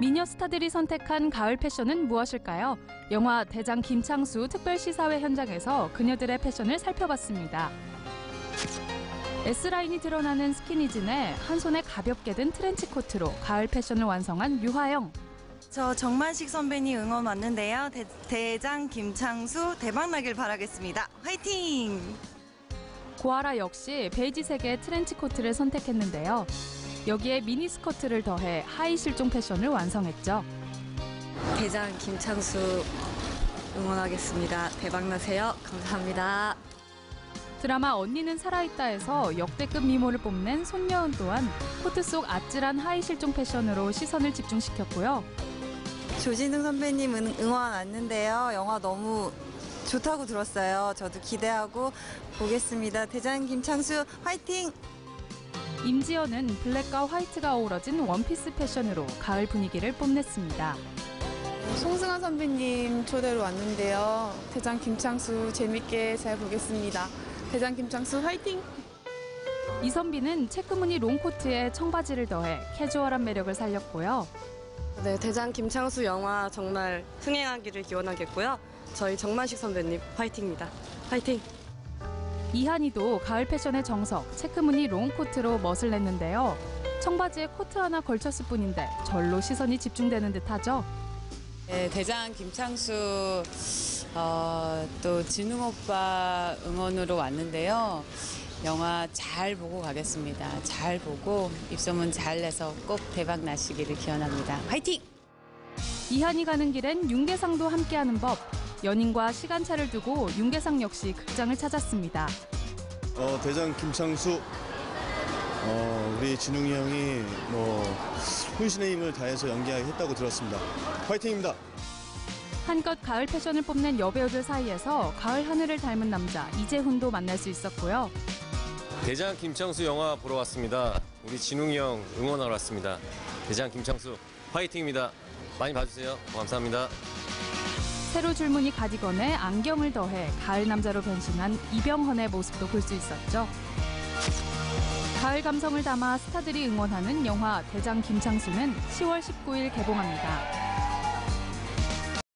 미녀 스타들이 선택한 가을 패션은 무엇일까요? 영화 대장 김창수 특별 시사회 현장에서 그녀들의 패션을 살펴봤습니다. S라인이 드러나는 스키니진에 한 손에 가볍게 든 트렌치 코트로 가을 패션을 완성한 유하영. 저 정만식 선배님 응원 왔는데요. 대, 장 김창수 대박 나길 바라겠습니다. 화이팅! 고아라 역시 베이지색의 트렌치 코트를 선택했는데요. 여기에 미니스커트를 더해 하이 실종 패션을 완성했죠. 대장 김창수 응원하겠습니다. 대박 나세요. 감사합니다. 드라마 언니는 살아있다에서 역대급 미모를 뽐낸 손여은 또한 코트 속 아찔한 하이 실종 패션으로 시선을 집중시켰고요. 조진웅 선배님 응- 응원 왔는데요. 영화 너무 좋다고 들었어요. 저도 기대하고 보겠습니다. 대장 김창수 화이팅! 임지연은 블랙과 화이트가 어우러진 원피스 패션으로 가을 분위기를 뽐냈습니다. 송승환 선배님 초대로 왔는데요. 대장 김창수 재밌게 잘 보겠습니다. 대장 김창수 화이팅! 이선비는 체크무늬 롱코트에 청바지를 더해 캐주얼한 매력을 살렸고요. 네, 대장 김창수 영화 정말 흥행하기를 기원하겠고요. 저희 정만식 선배님 화이팅입니다. 화이팅! 이한이도 가을 패션의 정석, 체크무늬 롱코트로 멋을 냈는데요. 청바지에 코트 하나 걸쳤을 뿐인데 절로 시선이 집중되는 듯하죠. 네, 대장 김창수 어, 또 진웅 오빠 응원으로 왔는데요. 영화 잘 보고 가겠습니다. 잘 보고 입소문 잘 내서 꼭 대박 나시기를 기원합니다. 화이팅! 이한이 가는 길엔 윤계상도 함께하는 법. 연인과 시간차를 두고 윤계상 역시 극장을 찾았습니다. 어, 대장 김창수, 어, 우리 진웅이 형이 뭐 혼신의 힘을 다해서 연기했다고 들었습니다. 화이팅입니다. 한껏 가을 패션을 뽐낸 여배우들 사이에서 가을 하늘을 닮은 남자 이재훈도 만날 수 있었고요. 대장 김창수 영화 보러 왔습니다. 우리 진웅이 형 응원하러 왔습니다. 대장 김창수 화이팅입니다. 많이 봐주세요. 감사합니다. 새로 줄무늬 가디건에 안경을 더해 가을 남자로 변신한 이병헌의 모습도 볼 수 있었죠. 가을 감성을 담아 스타들이 응원하는 영화 대장 김창수는 10월 19일 개봉합니다.